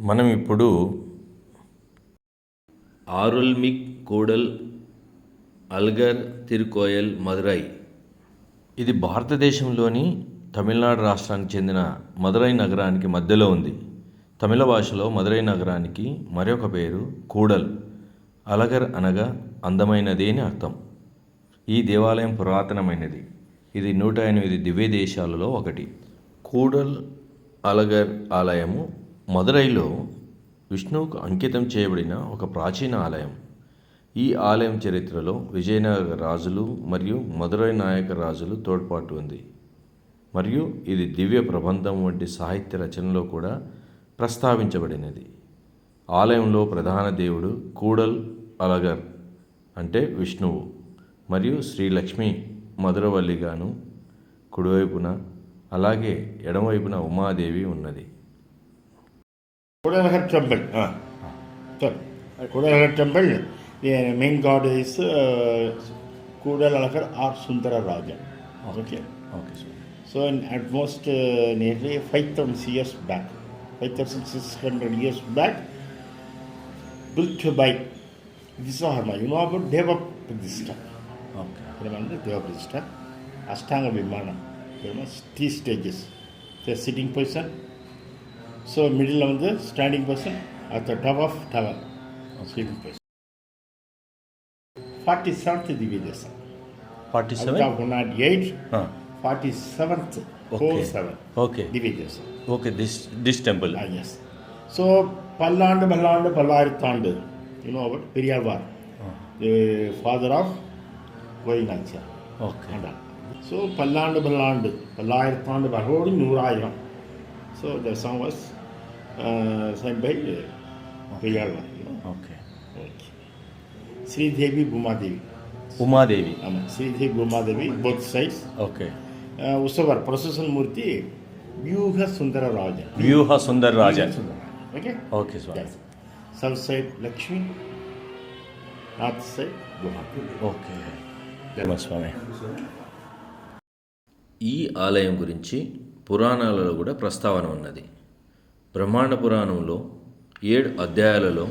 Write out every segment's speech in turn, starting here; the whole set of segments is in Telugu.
మనం ఇప్పుడు ఆరుల్మిక్ కూడల్ అల్గర్ తిరుకోయల్ మదురై. ఇది భారతదేశంలోని తమిళనాడు రాష్ట్రానికి చెందిన మదురై నగరానికి మధ్యలో ఉంది. తమిళ భాషలో మదురై నగరానికి మరొక పేరు కూడల్. అలగర్ అనగా అందమైనది అని అర్థం. ఈ దేవాలయం పురాతనమైనది. ఇది నూట ఎనిమిది దివ్య దేశాలలో ఒకటి. కూడల్ అలగర్ ఆలయము మదురైలో విష్ణువుకు అంకితం చేయబడిన ఒక ప్రాచీన ఆలయం. ఈ ఆలయం చరిత్రలో విజయనగర రాజులు మరియు మదురై నాయక రాజులు తోడ్పాటు ఉంది. మరియు ఇది దివ్య ప్రబంధం వంటి సాహిత్య రచనలో కూడా ప్రస్తావించబడినది. ఆలయంలో ప్రధాన దేవుడు కూడల్ అలగర్ అంటే విష్ణువు మరియు శ్రీలక్ష్మి మధురవల్లిగాను కుడివైపున అలాగే ఎడమవైపున ఉమాదేవి ఉన్నది. Kodalagar temple. Ah. Sir, Kodalagar temple. The main god is uh, Kodalagar or Sundara Raja. Okay. Okay, okay sir. So, in at most uh, nearly 5,000 years back, 5,600 years back, built by Visvaharma. You know about Devapadista. Okay. Remember Devapadista? Ashtanga Vimana. There are three stages. The sitting position, so middle வந்து standing person at the top of tower sleeping person forty seventh Divya Darshan forty seven one not eight forty seventh four seven okay Divya Darshan okay this this temple is so பல்லாண்டு பல்லாண்டு பல்லாயிரத்தாண்டு யூனோ அவர் Periyazhwar father of கோயிலாச்சியார் okay so பல்லாண்டு பல்லாண்டு. பல்லாயிரத்தாண்டு பகவோடு நூறாயிரம். ஸோ த சாங் வாஸ் సాయంపై వెయ్యాళ్ళ okay okay Sridevi Bhumadevi Umadevi Sridevi Bhumadevi both size okay ఉత్సవర్ procession మూర్తి Vyuha Sundara Raja Vyuha Sundara Raja okay okay sir sun side Lakshmi north side okay స్వామి ఈ ఆలయం గురించి పురాణాలలో కూడా ప్రస్తావన ఉన్నది. బ్రహ్మాండ పురాణంలో ఏడు అధ్యాయాలలో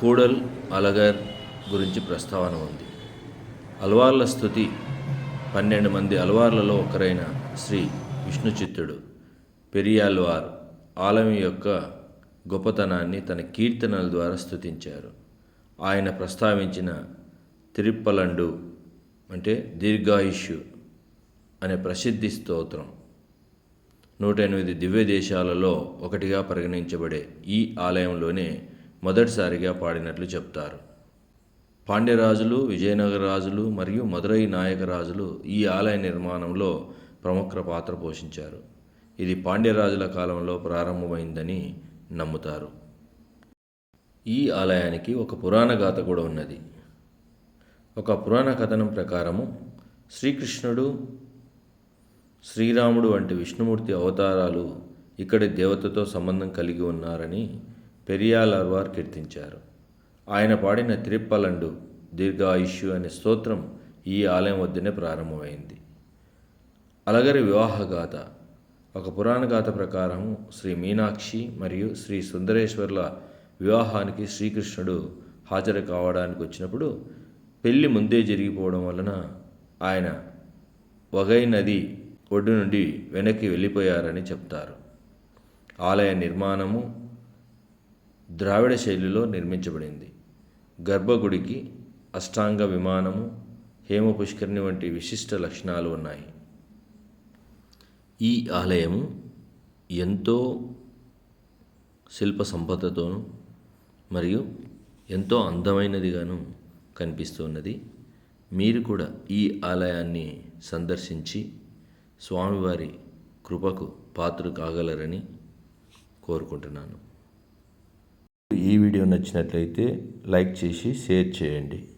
కూడల్ అలగర్ గురించి ప్రస్తావన ఉంది. అల్వార్ల స్థుతి పన్నెండు మంది అల్వార్లలో ఒకరైన శ్రీ విష్ణు చిత్తుడు పెరియాల్వార్ ఆలయం యొక్క గొప్పతనాన్ని తన కీర్తనల ద్వారా స్థుతించారు. ఆయన ప్రస్తావించిన తిరుప్పలండు అంటే దీర్ఘాయుష్యు అనే ప్రసిద్ధి స్తోత్రం. నూట ఎనిమిది దివ్య దేశాలలో ఒకటిగా పరిగణించబడే ఈ ఆలయంలోనే మొదటిసారిగా పాడినట్లు చెప్తారు. పాండ్యరాజులు విజయనగర రాజులు మరియు మదురై నాయక రాజులు ఈ ఆలయ నిర్మాణంలో ప్రముఖ పాత్ర పోషించారు. ఇది పాండ్యరాజుల కాలంలో ప్రారంభమైందని నమ్ముతారు. ఈ ఆలయానికి ఒక పురాణ గాథ కూడా ఉన్నది. ఒక పురాణ కథనం ప్రకారము శ్రీకృష్ణుడు శ్రీరాముడు వంటి విష్ణుమూర్తి అవతారాలు ఇక్కడి దేవతతో సంబంధం కలిగి ఉన్నారని పెరియాలర్వార్ కీర్తించారు. ఆయన పాడిన తిరుప్పలండు దీర్ఘాయుష్యు అనే స్తోత్రం ఈ ఆలయం వద్దనే ప్రారంభమైంది. అలగరి వివాహగాథ ఒక పురాణ గాథ ప్రకారం శ్రీ మీనాక్షి మరియు శ్రీ సుందరేశ్వర్ల వివాహానికి శ్రీకృష్ణుడు హాజరు కావడానికి వచ్చినప్పుడు పెళ్ళి ముందే జరిగిపోవడం వలన ఆయన వగై నది ఒడ్డు నుండి వెనక్కి వెళ్ళిపోయారని చెప్తారు. ఆలయ నిర్మాణము ద్రావిడ శైలిలో నిర్మించబడింది. గర్భగుడికి అష్టాంగ విమానము హేమ పుష్కరిణి వంటి విశిష్ట లక్షణాలు ఉన్నాయి. ఈ ఆలయము ఎంతో శిల్ప సంపదతోనూ మరియు ఎంతో అందమైనదిగాను కనిపిస్తున్నది. మీరు కూడా ఈ ఆలయాన్ని సందర్శించి స్వామివారి కృపకు పాత్ర కాగలరని కోరుకుంటున్నాను. ఈ వీడియో నచ్చినట్లయితే లైక్ చేసి షేర్ చేయండి.